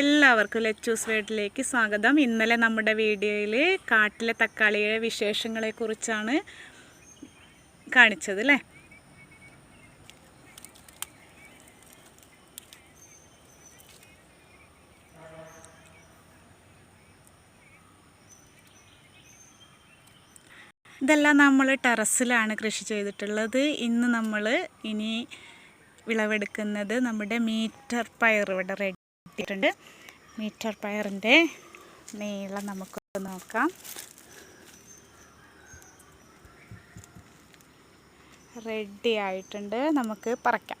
എല്ലാവർക്കും ലെച്ചൂസ് വീട്ടിലേക്ക് സ്വാഗതം. ഇന്നലെ നമ്മുടെ വീഡിയോയിൽ കാട്ടിലെ തക്കാളിയുടെ വിശേഷങ്ങളെക്കുറിച്ചാണ് കാണിച്ചത് അല്ലേ? ഇതെല്ലാം നമ്മൾ ടെറസിലാണ് കൃഷി ചെയ്തിട്ടുള്ളത്. ഇന്ന് നമ്മൾ ഇനി വിളവെടുക്കുന്നത് നമ്മുടെ മീറ്റർ പയർ ഇവിടെ റെഡി ആയിട്ടുണ്ട് മീറ്റർ പയറിന്റെ നീളം നമുക്ക് നോക്കാം. റെഡി ആയിട്ടുണ്ട്. നമുക്ക് പറിക്കാം.